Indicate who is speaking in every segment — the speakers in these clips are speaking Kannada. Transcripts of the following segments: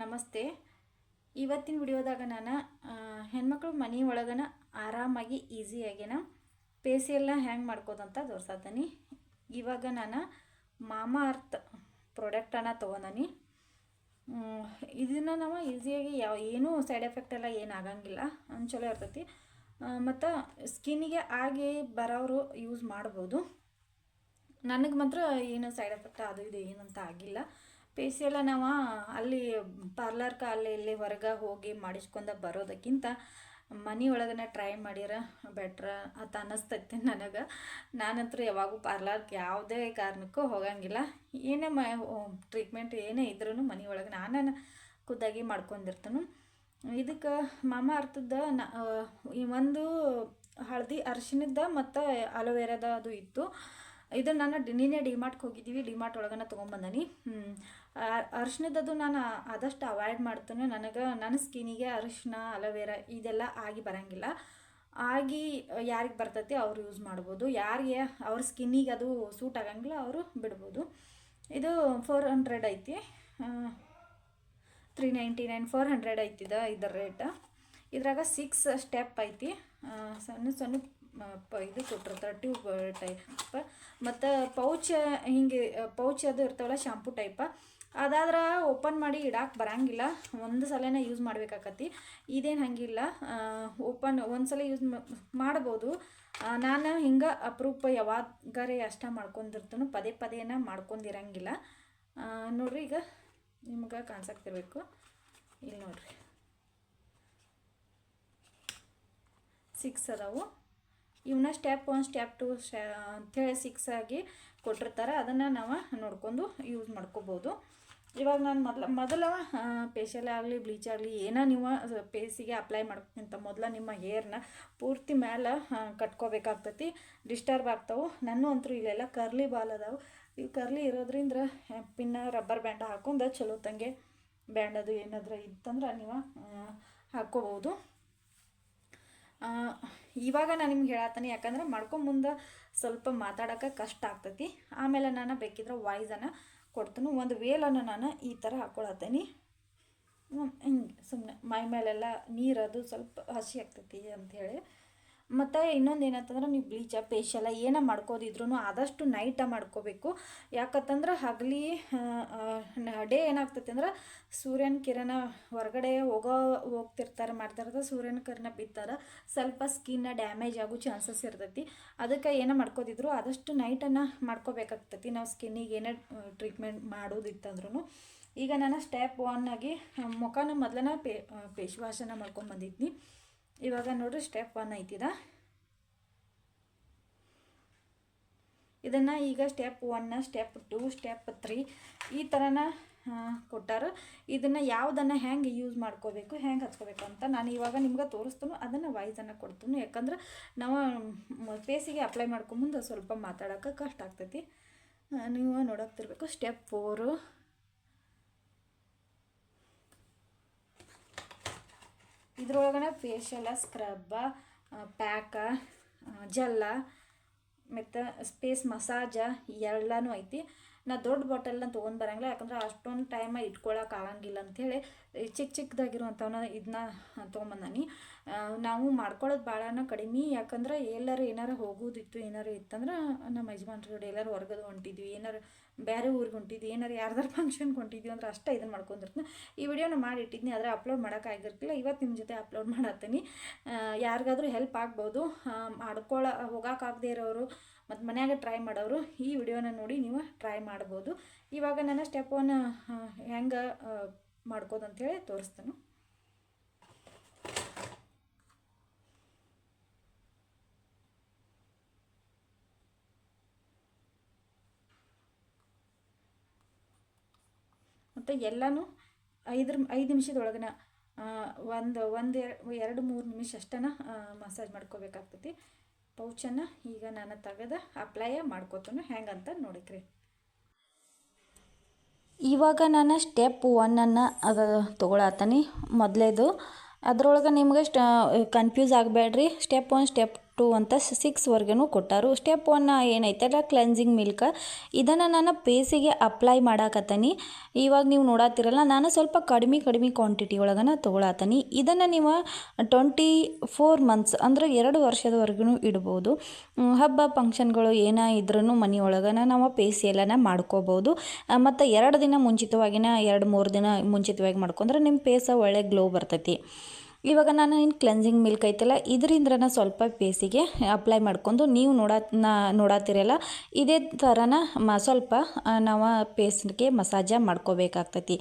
Speaker 1: ನಮಸ್ತೆ. ಇವತ್ತಿನ ವಿಡಿಯೋದಾಗ ನಾನು ಹೆಣ್ಮಕ್ಳು ಮನೆ ಒಳಗನ ಆರಾಮಾಗಿ ಈಸಿಯಾಗಿನ ಪೇಸಿಯೆಲ್ಲ ಹ್ಯಾಂಗ್ ಮಾಡ್ಕೋದಂತ ತೋರ್ಸತ್ತೀನಿ ಇವಾಗ ನಾನು ಮಾಮಾ ಅರ್ತ್ ಪ್ರಾಡಕ್ಟನ್ನು ತೊಗೊಂಡನಿ. ಇದನ್ನು ನಾವು ಈಸಿಯಾಗಿ ಯಾವ, ಏನೂ ಸೈಡ್ ಎಫೆಕ್ಟ್ ಎಲ್ಲ ಏನು ಆಗಂಗಿಲ್ಲ. ಒಂದು ಚಲೋ ಇರ್ತೈತಿ. ಮತ್ತು ಸ್ಕಿನ್ನಿಗೆ ಆಗಿ ಬರೋರು ಯೂಸ್ ಮಾಡ್ಬೋದು. ನನಗೆ ಮಾತ್ರ ಏನು ಸೈಡ್ ಎಫೆಕ್ಟ್ ಅದು ಇದು ಏನಂತ ಆಗಿಲ್ಲ. ಫೇಸಿಯೆಲ್ಲ ನಾವು ಅಲ್ಲಿ ಪಾರ್ಲರ್ಗೆ ಅಲ್ಲಿ ಇಲ್ಲಿ ಹೊರಗೆ ಹೋಗಿ ಮಾಡಿಸ್ಕೊಂಡ ಬರೋದಕ್ಕಿಂತ ಮನೆ ಒಳಗನೆ ಟ್ರೈ ಮಾಡಿರ ಬೆಟ್ರ ಅಂತ ಅನ್ನಿಸ್ತೈತೆ ನನಗೆ. ನಾನಂತೂ ಯಾವಾಗೂ ಪಾರ್ಲರ್ಗೆ ಯಾವುದೇ ಕಾರಣಕ್ಕೂ ಹೋಗಂಗಿಲ್ಲ. ಏನೇ ಮ ಟ್ರೀಟ್ಮೆಂಟ್ ಏನೇ ಇದ್ರೂ ಮನೆ ಒಳಗೆ ನಾನು ಖುದ್ದಾಗಿ ಮಾಡ್ಕೊಂಡಿರ್ತಾನು. ಇದಕ್ಕೆ ಮಾಮ ಅರ್ಥದ ನ ಈ ಒಂದು ಹಳದಿ ಅರ್ಶಿನದ ಮತ್ತು ಅಲೋವೆರಾದ ಅದು ಇತ್ತು. ಇದು ನಾನು ನಿನ್ನೆ ಡಿಮಾರ್ಟ್ಗೆ ಹೋಗಿದ್ದೀವಿ, ಡಿಮಾರ್ಟ್ ಒಳಗನ ತೊಗೊಂಬಂದನಿ. ಅರಿಶಿಣದದು ನಾನು ಆದಷ್ಟು ಅವಾಯ್ಡ್ ಮಾಡ್ತೇನೆ. ನನಗೆ ನನ್ನ ಸ್ಕಿನಿಗೆ ಅರಿಶಿಣ ಅಲೋವೆರಾ ಇದೆಲ್ಲ ಆಗಿ ಬರಂಗಿಲ್ಲ. ಆಗಿ ಯಾರಿಗೆ ಬರ್ತೈತಿ ಅವ್ರು ಯೂಸ್ ಮಾಡ್ಬೋದು. ಯಾರಿಗೆ, ಅವ್ರ ಸ್ಕಿನ್ನಿಗೆ ಅದು ಸೂಟ್ ಆಗಂಗಿಲ್ಲ ಅವರು ಬಿಡ್ಬೋದು. ಇದು ಫೋರ್ ಹಂಡ್ರೆಡ್ ಐತಿ. Three ninety nine four hundred ಐತಿದ ಇದರ ರೇಟ್ ಇದ್ರಾಗ ಸಿಕ್ಸ್ ಸ್ಟೆಪ್ ಐತಿ. ಸಣ್ಣ ಸಣ್ಣ ಇದು ಕೊಟ್ಟರು ತರ್ಟಿ ಟೈಪ್ ಮತ್ತು ಪೌಚ್ ಹಿಂಗೆ ಪೌಚ್ ಅದು ಇರ್ತಾವಲ್ಲ ಶಾಂಪೂ ಟೈಪ ಅದಾದ್ರೆ ಓಪನ್ ಮಾಡಿ ಇಡಾಕೆ ಬರಂಗಿಲ್ಲ. ಒಂದು ಸಲನೇ ಯೂಸ್ ಮಾಡ್ಬೇಕಾಕತಿ. ಇದೇನು ಹಂಗಿಲ್ಲ. ಓಪನ್ ಒಂದು ಸಲ ಯೂಸ್ ಮಾಡ್ಬೋದು. ನಾನು ಹಿಂಗೆ ಅಪರೂಪ ಯಾವಾಗಾರೆ ಅಷ್ಟ ಮಾಡ್ಕೊಂಡಿರ್ತನು. ಪದೇ ಪದೇನ ಮಾಡ್ಕೊಂಡಿರಂಗಿಲ್ಲ. ನೋಡ್ರಿ ಈಗ ನಿಮ್ಗೆ ಕಾಣಿಸಕ್ತಿರ್ಬೇಕು. ಇಲ್ಲಿ ನೋಡ್ರಿ. ಸಿಕ್ಸ್ ಅದಾವು. ಇವನ್ನ ಸ್ಟೆಪ್ ಒನ್ ಸ್ಟೆಪ್ ಟು ಸ್ಟೆ ಅಂಥೇಳಿ ಸಿಕ್ಸ್ ಆಗಿ ಕೊಟ್ಟಿರ್ತಾರೆ. ಅದನ್ನು ನಾವು ನೋಡ್ಕೊಂಡು ಯೂಸ್ ಮಾಡ್ಕೋಬೋದು. ಇವಾಗ ನಾನು ಮೊದಲ ಮೊದಲ ಫೇಶಿಯಲ್ ಆಗಲಿ ಬ್ಲೀಚ್ ಆಗಲಿ ಏನೋ ನೀವು ಫೇಸಿಗೆ ಅಪ್ಲೈ ಮಾಡೋಕ್ಕಿಂತ ಮೊದಲ ನಿಮ್ಮ ಹೇರ್ನ ಪೂರ್ತಿ ಮೇಲೆ ಕಟ್ಕೋಬೇಕಾಗ್ತತಿ. ಡಿಸ್ಟರ್ಬ್ ಆಗ್ತಾವೆ. ನನ್ನ ಅಂತೂ ಇಲ್ಲೆಲ್ಲ ಕರ್ಲಿ ಬಾಲ್ ಅದಾವೆ. ಇವು ಕರ್ಲಿ ಇರೋದ್ರಿಂದ ಪಿನ್ನ ರಬ್ಬರ್ ಬ್ಯಾಂಡ್ ಹಾಕೊಂಡು ಚಲೋ ತಂಗೆ ಬ್ಯಾಂಡ್ ಅದು ಏನಾದರೂ ಇತ್ತಂದ್ರೆ ನೀವು ಹಾಕ್ಕೋಬೋದು. ಇವಾಗ ನಾನು ನಿಮ್ಗೆ ಹೇಳತ್ತೀನಿ ಯಾಕಂದ್ರೆ ಮುಂದೆ ಸ್ವಲ್ಪ ಮಾತಾಡೋಕೆ ಕಷ್ಟ ಆಗ್ತೈತಿ. ಆಮೇಲೆ ನಾನು ಬೇಕಿದ್ರೆ ವಾಯ್ಸನ್ನು ಕೊಡ್ತೀನಿ. ಒಂದು ವೇಲನ್ನು ನಾನು ಈ ಥರ ಹಾಕ್ಕೊಳತ್ತೀನಿ ಹಿಂಗೆ ಸುಮ್ಮನೆ ಮೈ ಮೇಲೆಲ್ಲ ನೀರದು ಸ್ವಲ್ಪ ಹಸಿ ಆಗ್ತೈತಿ ಅಂಥೇಳಿ ಮತ್ತು ಇನ್ನೊಂದು ಏನಂತಂದ್ರೆ ನೀವು ಬ್ಲೀಚ ಫೇಶಿಯಲ ಏನೇ ಮಾಡ್ಕೋದಿದ್ರು ಆದಷ್ಟು ನೈಟ ಮಾಡ್ಕೋಬೇಕು. ಯಾಕಂತಂದ್ರೆ ಹಗಲಿ ಡೇ ಏನಾಗ್ತೈತೆ ಅಂದ್ರೆ ಸೂರ್ಯನ ಕಿರಣ ಹೊರಗಡೆ ಹೋಗೋ, ಹೋಗ್ತಿರ್ತಾರೆ. ಮಾಡ್ತಿರ್ತಾರೆ ಸೂರ್ಯನ ಕಿರಣ ಬಿತ್ತಾರೆ ಸ್ವಲ್ಪ ಸ್ಕಿನ್ನ ಡ್ಯಾಮೇಜ್ ಆಗೋ ಚಾನ್ಸಸ್ ಇರ್ತೈತಿ. ಅದಕ್ಕೆ ಏನೋ ಮಾಡ್ಕೋದಿದ್ರು ಆದಷ್ಟು ನೈಟನ್ನು ಮಾಡ್ಕೋಬೇಕಾಗ್ತೈತಿ. ನಾವು ಸ್ಕಿನ್ನಿಗೆ ಏನೇ ಟ್ರೀಟ್ಮೆಂಟ್ ಮಾಡೋದಿತ್ತಂದ್ರೂ ಈಗ ನಾನು ಸ್ಟೆಪ್ ಒನ್ ಆಗಿ ಮುಖನ ಮೊದಲನೇ ಪೇ ವಾಶನ್ನು ಮಾಡ್ಕೊಂಡು ಇವಾಗ ನೋಡ್ರಿ ಸ್ಟೆಪ್ ಒನ್ ಐತಿದ. ಇದನ್ನು ಈಗ step one step two step three ಈ ಥರನ ಕೊಟ್ಟಾರ. ಇದನ್ನು ಯಾವುದನ್ನು ಹೆಂಗೆ ಯೂಸ್ ಮಾಡ್ಕೋಬೇಕು, ಹೆಂಗೆ ಹಚ್ಕೋಬೇಕು ಅಂತ ನಾನು ಇವಾಗ ನಿಮ್ಗೆ ತೋರಿಸ್ತಾನು, ಅದನ್ನು ವಾಯ್ಸನ್ನು ಕೊಡ್ತೀನಿ. ಯಾಕಂದ್ರೆ ನಾವು ಫೇಸಿಗೆ ಅಪ್ಲೈ ಮಾಡ್ಕೊಂಬಂದು ಸ್ವಲ್ಪ ಮಾತಾಡೋಕೆ ಕಷ್ಟ ಆಗ್ತೈತಿ. ನೀವು ನೋಡೋಕ್ತಿರ್ಬೇಕು ಸ್ಟೆಪ್ ಫೋರು ಇದ್ರೊಳಗನ ಫೇಶಿಯಲ ಸ್ಕ್ರಬ್ಬ ಪ್ಯಾಕ ಜೆಲ್ಲ ಮತ್ತು ಸ್ಪೇಸ್ ಮಸಾಜ ಎಲ್ಲನೂ ಐತಿ. ನಾ ದೊಡ್ಡ ಬಾಟಲ್ನ ತೊಗೊಂಡು ಬರಂಗಿಲ್ಲ, ಯಾಕಂದ್ರೆ ಅಷ್ಟೊಂದು ಟೈಮ ಇಟ್ಕೊಳಕ್ಕೆ ಆಗಂಗಿಲ್ಲ ಅಂಥೇಳಿ ಚಿಕ್ಕ ಚಿಕ್ಕದಾಗಿರುವಂಥವನ್ನ ಇದನ್ನ ತೊಗೊಂಬಂದಾನಿ. ನಾವು ಮಾಡ್ಕೊಳ್ಳೋದು ಭಾಳನ ಕಡಿಮೆ, ಯಾಕಂದ್ರೆ ಎಲ್ಲರೂ ಏನಾರು ಹೋಗೋದಿತ್ತು, ಏನಾರು ಇತ್ತಂದ್ರೆ ನಮ್ಮ ಯಜಮಾನ್ರ ಜೋಡಿ ಎಲ್ಲರೂ ಹೊರಗದು ಹೊಂಟಿದ್ವಿ, ಏನಾರು ಬೇರೆ ಊರಿಗೆ ಹೊಂಟಿದ್ವಿ ಏನಾರು ಯಾರ್ದಾರು ಫಂಕ್ಷನ್ಗೆ ಹೊಂಟಿದ್ವಿ ಅಂದ್ರೆ ಅಷ್ಟೇ ಇದನ್ನು ಮಾಡ್ಕೊಂಡಿರ್ತೀನಿ. ಈ ವಿಡಿಯೋನ ಮಾಡಿಟ್ಟಿದ್ನಿ ಆದರೆ ಅಪ್ಲೋಡ್ ಮಾಡೋಕ್ಕಾಗಿರ್ತಿಲ್ಲ ಇವತ್ತು ನಿಮ್ಮ ಜೊತೆ ಅಪ್ಲೋಡ್ ಮಾಡತ್ತೀನಿ. ಯಾರಿಗಾದ್ರೂ ಹೆಲ್ಪ್ ಆಗ್ಬೋದು. ಮಾಡ್ಕೊಳ ಹೋಗೋಕ್ಕಾಗದೇ ಇರೋರು ಮತ್ತು ಮನ್ಯಾಗ ಟ್ರೈ ಮಾಡೋರು, ಈ ವಿಡಿಯೋನ ನೋಡಿ ನೀವು ಟ್ರೈ ಮಾಡ್ಬೋದು. ಇವಾಗ ನಾನು ಸ್ಟೆಪ್ ಒನ್ ಹೆಂಗೆ ಮಾಡ್ಕೋದು ಅಂಥೇಳಿ ತೋರಿಸ್ತೇನೆ. ಮತ್ತು ಎಲ್ಲನೂ ಐದ್ರ, ಐದು ನಿಮಿಷದೊಳಗನ ಒಂದು ಒಂದು ಎರಡು, ಮೂರು ನಿಮಿಷ ಅಷ್ಟನ ಮಸಾಜ್ ಮಾಡ್ಕೋಬೇಕಾಗ್ತೈತಿ. ಪೌಚನ್ನು ಈಗ ನಾನು ತೆಗೆದು ಅಪ್ಲೈ ಮಾಡ್ಕೋತೀನಿ ಹೆಂಗಂತ ನೋಡಿಕ್ರಿ. ಇವಾಗ ನಾನು ಸ್ಟೆಪ್ ಒನ್ನನ್ನು ಅದು ತೊಗೊಳತ್ತೀನಿ ಮೊದಲೇದು, ಅದ್ರೊಳಗೆ ನಿಮ್ಗೆ ಸ್ಟ ಕನ್ಫ್ಯೂಸ್ ಆಗಬೇಡ್ರಿ ಸ್ಟೆಪ್ ಒನ್ ಸ್ಟೆಪ್ ಟು ಅಂತ ಸಿಕ್ಸ್ವರೆಗೂ ಕೊಟ್ಟರು. ಸ್ಟೆಪ್ ಒನ್ ಏನೈತಲ್ಲ ಕ್ಲೆನ್ಸಿಂಗ್ ಮಿಲ್ಕ್ ಇದನ್ನು ನಾನು ಪೇಸಿಗೆ ಅಪ್ಲೈ ಮಾಡಾಕತ್ತೀನಿ. ಇವಾಗ ನೀವು ನೋಡತ್ತಿರಲ್ಲ ನಾನು ಸ್ವಲ್ಪ ಕಡಿಮೆ ಕಡಿಮೆ ಕ್ವಾಂಟಿಟಿ ಒಳಗನ ತೊಗೊಳತ್ತೀನಿ ಇದನ್ನು ನೀವು ಟ್ವೆಂಟಿ ಫೋರ್ ಮಂತ್ಸ್ ಅಂದರೆ ಎರಡು ವರ್ಷದವರೆಗೂ ಇಡ್ಬೋದು. ಹಬ್ಬ ಫಂಕ್ಷನ್ಗಳು ಏನೇ ಇದ್ರೂ ಮನೆಯೊಳಗನ ನಾವು ಪೇಸಿ ಎಲ್ಲನ ಮಾಡ್ಕೋಬೋದು. ಮತ್ತು ಎರಡು ದಿನ ಮುಂಚಿತವಾಗಿನ, ಎರಡು ಮೂರು ದಿನ ಮುಂಚಿತವಾಗಿ ಮಾಡ್ಕೊಂಡ್ರೆ ನಿಮ್ಮ ಪೇಸ ಒಳ್ಳೆ ಗ್ಲೋ ಬರ್ತೈತಿ. ಇವಾಗ ನಾನು ಇನ್ನು ಕ್ಲೆನ್ಸಿಂಗ್ ಮಿಲ್ಕ್ ಐತಲ್ಲ, ಇದರಿಂದ್ರನ ಸ್ವಲ್ಪ ಬೇಸಿಗೆ ಅಪ್ಲೈ ಮಾಡ್ಕೊಂಡು ನೀವು ನೋಡ ನೋಡತ್ತೀರಲ್ಲ ಇದೇ ಥರನ ಮ ಸ್ವಲ್ಪ ನಾವು ಪೇಸ್ಟ್ಗೆ ಮಸಾಜ ಮಾಡ್ಕೋಬೇಕಾಗ್ತೈತಿ.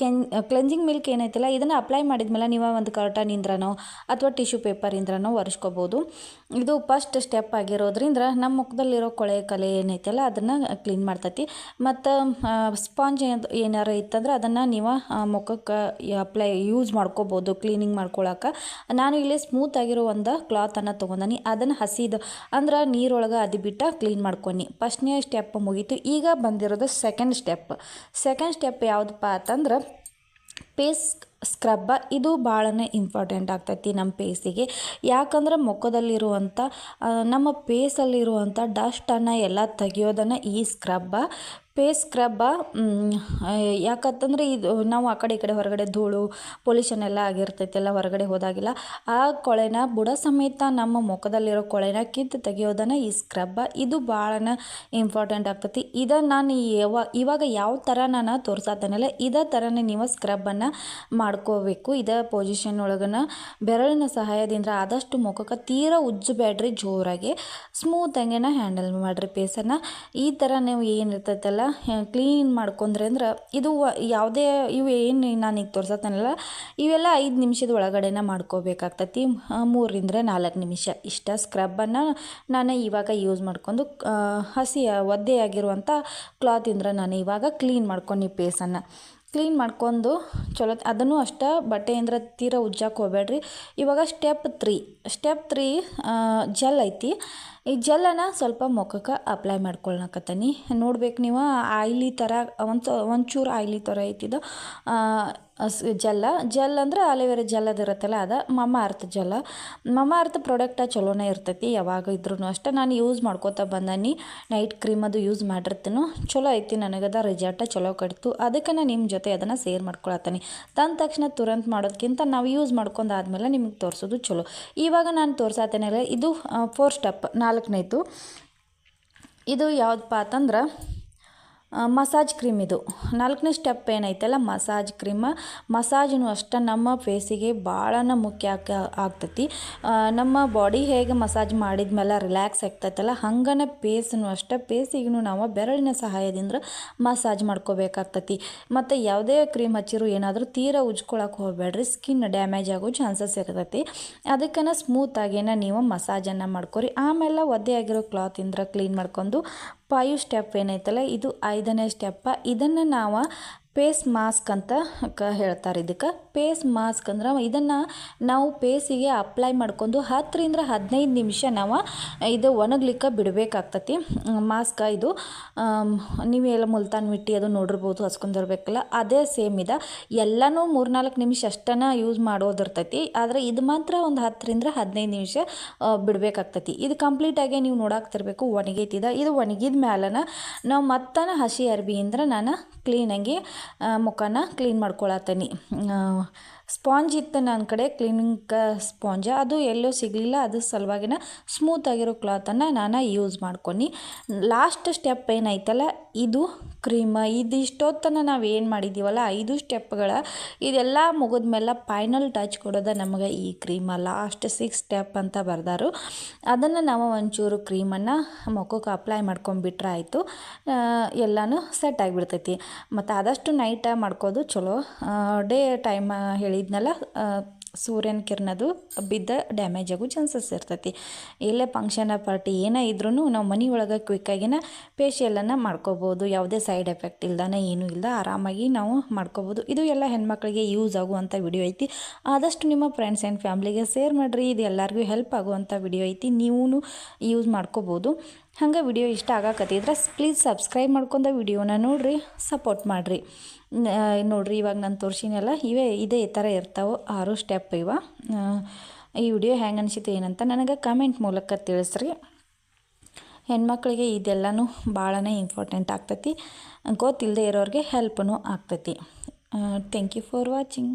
Speaker 1: ಕೆನ್ ಕ್ಲೆನ್ಸಿಂಗ್ ಮಿಲ್ಕ್ ಏನೈತಲ್ಲ, ಇದನ್ನು ಅಪ್ಲೈ ಮಾಡಿದ್ಮೇಲೆ ನೀವು ಒಂದು ಕರ್ಟನಿಂದ್ರನೋ ಅಥವಾ ಟಿಶ್ಯೂ ಪೇಪರಿಂದ್ರನೋ ಒರೆಸ್ಕೋಬೋದು. ಇದು ಫಸ್ಟ್ ಸ್ಟೆಪ್ ಆಗಿರೋದ್ರಿಂದ ನಮ್ಮ ಮುಖದಲ್ಲಿರೋ ಕೊಳೆ ಕಲೆ ಏನೈತಲ್ಲ, ಅದನ್ನು ಕ್ಲೀನ್ ಮಾಡ್ತೈತಿ. ಮತ್ತು ಸ್ಪಾಂಜ್ ಏನಾರು ಇತ್ತಂದ್ರೆ ಅದನ್ನು ನೀವು ಮುಖಕ್ಕೆ ಅಪ್ಲೈ ಯೂಸ್ ಮಾಡ್ಕೋಬೋದು. ಕ್ಲೀನಿಂಗ್ ಮಾಡ್ಕೊಳಕ್ಕೆ ನಾನು ಇಲ್ಲಿ ಸ್ಮೂತ್ ಆಗಿರೋ ಒಂದು ಕ್ಲಾತನ್ನು ತೊಗೊಂಡಿ ಅದನ್ನು ಹಸಿದು, ಅಂದ್ರೆ ನೀರೊಳಗೆ ಅದು ಬಿಟ್ಟು ಕ್ಲೀನ್ ಮಾಡ್ಕೊನಿ. ಫಸ್ಟ್ನೇ ಸ್ಟೆಪ್ ಮುಗೀತು. ಈಗ ಬಂದಿರೋದು ಸೆಕೆಂಡ್ ಸ್ಟೆಪ್ ಸೆಕೆಂಡ್ ಸ್ಟೆಪ್ ಯಾವುದಪ್ಪ ಅಂತಂದ್ರೆ ಪೇಸ್ ಸ್ಕ್ರಬ್ಬ ಇದು ಭಾಳನೇ ಇಂಪಾರ್ಟೆಂಟ್ ಆಗ್ತೈತಿ ನಮ್ಮ ಪೇಸಿಗೆ ಯಾಕಂದ್ರೆ ಮುಖದಲ್ಲಿರುವಂಥ ನಮ್ಮ ಪೇಸಲ್ಲಿರುವಂಥ ಡಸ್ಟನ್ನು ಎಲ್ಲ ತೆಗಿಯೋದನ್ನು ಈ ಸ್ಕ್ರಬ್ಬ ಪೇಸ್ ಸ್ಕ್ರಬ್ಬ ಯಾಕಂತಂದರೆ ಇದು ನಾವು ಆ ಕಡೆ ಈ ಕಡೆ ಹೊರಗಡೆ ಧೂಳು, ಪೊಲ್ಯೂಷನ್ ಎಲ್ಲ ಆಗಿರ್ತೈತೆಲ್ಲ ಹೊರಗಡೆ ಹೋದಾಗಿಲ್ಲ, ಆ ಕೊಳೆನ ಬುಡ ಸಮೇತ ನಮ್ಮ ಮುಖದಲ್ಲಿರೋ ಕೊಳೆನ ಕಿತ್ತು ತೆಗೆಯೋದನ್ನು ಈ ಸ್ಕ್ರಬ್ಬ, ಇದು ಭಾಳ ಇಂಪಾರ್ಟೆಂಟ್ ಆಗ್ತೈತಿ. ಇದನ್ನು ನಾನು ಯಾವ, ಇವಾಗ ಯಾವ ಥರ ನಾನು ತೋರ್ಸಾತನಲ್ಲ, ಇದೇ ಥರನೇ ನೀವು ಸ್ಕ್ರಬ್ಬನ್ನು ಮಾಡ್ಕೋಬೇಕು. ಇದೇ ಪೊಸಿಷನ್ ಒಳಗನ ಬೆರಳಿನ ಸಹಾಯದಿಂದ ಆದಷ್ಟು ಮುಖಕ್ಕೆ ತೀರಾ ಉಜ್ಜಬೇಡ್ರಿ ಜೋರಾಗಿ ಸ್ಮೂತಾಗೇನ ಹ್ಯಾಂಡಲ್ ಮಾಡಿರಿ ಪೇಸನ್ನು ಈ ಥರ ನೀವು ಏನಿರ್ತೈತಲ್ಲ ಕ್ಲೀನ್ ಮಾಡ್ಕೊಂಡ್ರೆ ಅಂದ್ರೆ ಇದು ಯಾವುದೇ ಇವು ಏನು ನಾನು ಈಗ ತೋರಿಸತ್ತಾನಲ್ಲ, ಇವೆಲ್ಲ ಐದು ನಿಮಿಷದ ಒಳಗಡೆನ ಮಾಡ್ಕೋಬೇಕಾಗ್ತತಿ. ಮೂರರಿಂದ ನಾಲ್ಕು ನಿಮಿಷ ಇಷ್ಟ ಸ್ಕ್ರಬ್ಬನ್ನು ನಾನು ಇವಾಗ ಯೂಸ್ ಮಾಡ್ಕೊಂಡು ಹಸಿ ಒದ್ದೆಯಾಗಿರುವಂಥ ಕ್ಲಾತಿಂದ್ರೆ ನಾನು ಇವಾಗ ಕ್ಲೀನ್ ಮಾಡ್ಕೊಂಡು ಪೇಸನ್ನು ಕ್ಲೀನ್ ಮಾಡ್ಕೊಂಡು ಚಲೋ ಅದನ್ನು ಅಷ್ಟೇ ಬಟ್ಟೆಯಿಂದ ತೀರ ಉಜ್ಜಕ್ಕೆ ಹೋಗ್ಬೇಡ್ರಿ. ಇವಾಗ step three step three gel ಐತಿ. ಈ ಜೆಲ್ಲನ್ನು ಸ್ವಲ್ಪ ಮುಖಕ್ಕೆ ಅಪ್ಲೈ ಮಾಡ್ಕೊಳಕತ್ತೀನಿ. ನೋಡ್ಬೇಕು ನೀವು ಆಯ್ಲಿ ಥರ ಒಂದು ಒಂಚೂರು ಆಯ್ಲಿ ಥರ ಐತಿದು ಜೆಲ್ಲ, ಜೆಲ್ ಅಂದ್ರೆ ಅಲೆವೆರಾ ಜೆಲ್ ಇರುತ್ತಲ್ಲ, ಅದು ಮಮ ಅರ್ಥ ಜೆಲ್ಲ. ಮಮ್ಮ ಅರ್ಥ ಪ್ರಾಡಕ್ಟ ಚಲೋನೇ ಇರ್ತೈತಿ, ಯಾವಾಗ ಇದ್ರೂ ಅಷ್ಟೇ ನಾನು ಯೂಸ್ ಮಾಡ್ಕೋತಾ ಬಂದಾನಿ ನೈಟ್ ಕ್ರೀಮ್ ಅದು ಯೂಸ್ ಮಾಡಿರ್ತೀನೋ. ಚಲೋ ಐತಿ ನನಗದ ರಿಸಲ್ಟ ಚಲೋ ಕಡಿತು ಅದಕ್ಕೆ ನಾನು ನಿಮ್ಮ ಜೊತೆ ಅದನ್ನು ಸೇರ್ ಮಾಡ್ಕೊಳತ್ತೀನಿ. ತಂದ ತಕ್ಷಣ ತುರಂತ ಮಾಡೋದಕ್ಕಿಂತ ನಾವು ಯೂಸ್ ಮಾಡ್ಕೊಂಡಾದ್ಮೇಲೆ ನಿಮಗೆ ತೋರಿಸೋದು ಚಲೋ. ಇವಾಗ ನಾನು ತೋರ್ಸಾತೇನಲ್ಲ ಇದು ಫೋರ್ ಸ್ಟೆಪ್ ನಾಲ್ಕನೇದು. ಇದು ಯಾವುದಪ್ಪ ಅಂತಂದ್ರೆ ಮಸಾಜ್ ಕ್ರೀಮ್ ಇದು. ನಾಲ್ಕನೇ ಸ್ಟೆಪ್ ಏನೈತಲ್ಲ, ಮಸಾಜ್ ಕ್ರೀಮ್. ಮಸಾಜ್ನು ಅಷ್ಟೇ ನಮ್ಮ ಫೇಸಿಗೆ ಭಾಳನ ಮುಖ್ಯ ಆಗ ಆಗ್ತೈತಿ. ನಮ್ಮ ಬಾಡಿ ಹೇಗೆ ಮಸಾಜ್ ಮಾಡಿದ್ಮೇಲೆ ರಿಲ್ಯಾಕ್ಸ್ ಆಗ್ತೈತಲ್ಲ, ಹಂಗನ ಪೇಸ್ನು ಅಷ್ಟೇ ಪೇಸಿಗೂ ನಾವು ಬೆರಳಿನ ಸಹಾಯದಿಂದ ಮಸಾಜ್ ಮಾಡ್ಕೋಬೇಕಾಗ್ತತಿ. ಮತ್ತು ಯಾವುದೇ ಕ್ರೀಮ್ ಹಚ್ಚಿರು ಏನಾದರೂ ತೀರ ಉಜ್ಕೊಳಕ್ಕೆ ಹೋಗಬೇಡ್ರಿ, ಸ್ಕಿನ್ ಡ್ಯಾಮೇಜ್ ಆಗೋ ಚಾನ್ಸಸ್ ಇರ್ತೈತಿ. ಅದಕ್ಕನ ಸ್ಮೂತಾಗೇನ ನೀವು ಮಸಾಜನ್ನು ಮಾಡ್ಕೊರಿ. ಆಮೇಲೆ ಒದ್ದೆ ಆಗಿರೋ ಕ್ಲಾತಿಂದ ಕ್ಲೀನ್ ಮಾಡ್ಕೊಂಡು ಫೈವ್ ಸ್ಟೆಪ್ ಏನೈತಲ್ಲ ಇದು ಐದನೇ ಸ್ಟೆಪ್ಪ. ಇದನ್ನು ನಾವು ಪೇಸ್ ಮಾಸ್ಕ್ ಅಂತ ಕ ಹೇಳ್ತಾರೆ ಇದಕ್ಕೆ. ಪೇಸ್ ಮಾಸ್ಕ್ ಅಂದ್ರೆ ಇದನ್ನು ನಾವು ಪೇಸಿಗೆ ಅಪ್ಲೈ ಮಾಡ್ಕೊಂಡು ಹತ್ತರಿಂದ ಹದಿನೈದು ನಿಮಿಷ ನಾವು ಇದು ಒಣಗ್ಲಿಕ್ಕೆ ಬಿಡಬೇಕಾಗ್ತತಿ. ಮಾಸ್ಕ ಇದು ನೀವೆಲ್ಲ ಮುಲ್ತಾನ್ ಮಿಟ್ಟಿ ಅದು ನೋಡಿರ್ಬೋದು, ಹಸ್ಕೊಂಡಿರ್ಬೇಕಲ್ಲ, ಅದೇ ಸೇಮ್ ಇದೆ. ಎಲ್ಲನೂ ಮೂರ್ನಾಲ್ಕು ನಿಮಿಷ ಅಷ್ಟನ್ನು ಯೂಸ್ ಮಾಡೋದಿರ್ತೈತಿ. ಆದರೆ ಇದು ಮಾತ್ರ ಒಂದು ಹತ್ತರಿಂದ ಹದಿನೈದು ನಿಮಿಷ ಬಿಡಬೇಕಾಗ್ತತಿ. ಇದು ಕಂಪ್ಲೀಟಾಗಿ ನೀವು ನೋಡಾಕ್ತಿರ್ಬೇಕು ಒಣಗೈತಿದ ಇದು. ಒಣಗಿದ ಮ್ಯಾಲನ ನಾವು ಮತ್ತನ ಹಸಿ ಅರ್ಬಿಯಿಂದ ನಾನು ಕ್ಲೀನಾಗಿ ಮುಖನ ಕ್ಲೀನ್ ಮಾಡ್ಕೊಳತ್ತೀನಿ. ಸ್ಪಾಂಜ್ ಇತ್ತು ನನ್ನ ಕಡೆ, ಕ್ಲೀನಿಂಗ್ ಸ್ಪಾಂಜ. ಅದು ಎಲ್ಲೂ ಸಿಗಲಿಲ್ಲ. ಅದ್ರ ಸಲುವಾಗಿನ ಸ್ಮೂತ್ ಆಗಿರೋ ಕ್ಲಾತನ್ನು ನಾನು ಯೂಸ್ ಮಾಡ್ಕೊಂಡು. ಲಾಸ್ಟ್ ಸ್ಟೆಪ್ ಏನೈತಲ್ಲ ಇದು ಕ್ರೀಮ್. ಇದಿಷ್ಟೊತ್ತನ ನಾವು ಏನು ಮಾಡಿದ್ದೀವಲ್ಲ ಐದು ಸ್ಟೆಪ್ಗಳ. ಇದೆಲ್ಲ ಮುಗಿದ್ಮೇಲೆ ಫೈನಲ್ ಟಚ್ ಕೊಡೋದ ನಮಗೆ ಈ ಕ್ರೀಮ. ಲಾಸ್ಟ್ ಸಿಕ್ಸ್ ಸ್ಟೆಪ್ ಅಂತ ಬರ್ದಾರು. ಅದನ್ನು ನಾವು ಒಂಚೂರು ಕ್ರೀಮನ್ನು ಮುಖಕ್ಕೆ ಅಪ್ಲೈ ಮಾಡ್ಕೊಂಬಿಟ್ರೆ ಆಯಿತು. ಎಲ್ಲನೂ ಸೆಟ್ ಆಗಿಬಿಡ್ತೈತಿ. ಮತ್ತು ಆದಷ್ಟು ನೈಟ ಮಾಡ್ಕೋದು ಚಲೋ. ಡೇ ಟೈಮ್ ಹೇಳಿದ್ನಲ್ಲ ಸೂರ್ಯನ ಕಿರಣದು ಬಿದ್ದ ಡ್ಯಾಮೇಜ್ ಆಗೋ ಚಾನ್ಸಸ್ ಇರ್ತೈತಿ. ಎಲ್ಲೇ ಫಂಕ್ಷನ ಪಾರ್ಟಿ ಏನೇ ಇದ್ರೂ ನಾವು ಮನೆ ಒಳಗೆ ಕ್ವಿಕ್ಕಾಗಿನ ಫೇಶಿಯಲನ್ನು ಮಾಡ್ಕೋಬೋದು. ಯಾವುದೇ ಸೈಡ್ ಎಫೆಕ್ಟ್ ಇಲ್ದಾನೆ, ಏನೂ ಇಲ್ಲ ಆರಾಮಾಗಿ ನಾವು ಮಾಡ್ಕೋಬೋದು. ಇದು ಎಲ್ಲ ಹೆಣ್ಮಕ್ಳಿಗೆ ಯೂಸ್ ಆಗುವಂಥ ವಿಡಿಯೋ ಐತಿ. ಆದಷ್ಟು ನಿಮ್ಮ ಫ್ರೆಂಡ್ಸ್ ಆ್ಯಂಡ್ ಫ್ಯಾಮ್ಲಿಗೆ ಶೇರ್ ಮಾಡಿರಿ. ಇದು ಎಲ್ಲರಿಗೂ ಹೆಲ್ಪ್ ಆಗುವಂಥ ವಿಡಿಯೋ ಐತಿ. ನೀವು ಯೂಸ್ ಮಾಡ್ಕೋಬೋದು. ಹಂಗೆ ವಿಡಿಯೋ ಇಷ್ಟ ಆಗಕತ್ತಿದ್ರೆ ಪ್ಲೀಸ್ ಸಬ್ಸ್ಕ್ರೈಬ್ ಮಾಡ್ಕೊಂಡ ವಿಡಿಯೋನ ನೋಡಿರಿ ಸಪೋರ್ಟ್ ಮಾಡಿರಿ. ನೋಡಿರಿ ಇವಾಗ ನಾನು ತೋರಿಸಿನಲ್ಲ, ಇವೇ, ಇದೇ ಥರ ಇರ್ತಾವೆ, ಆರು ಸ್ಟೆಪ್ ಇವ. ಈ ವಿಡಿಯೋ ಹೆಂಗೆ ಅನಿಸಿತು ಏನಂತ ನನಗೆ ಕಮೆಂಟ್ ಮೂಲಕ ತಿಳಿಸ್ರಿ. ಹೆಣ್ಮಕ್ಳಿಗೆ ಇದೆಲ್ಲನೂ ಭಾಳನೇ ಇಂಪಾರ್ಟೆಂಟ್ ಆಗ್ತೈತಿ. ಗೊತ್ತಿಲ್ಲದೆ ಇರೋರಿಗೆ ಹೆಲ್ಪ್ನೂ ಆಗ್ತೈತಿ. Thank you for watching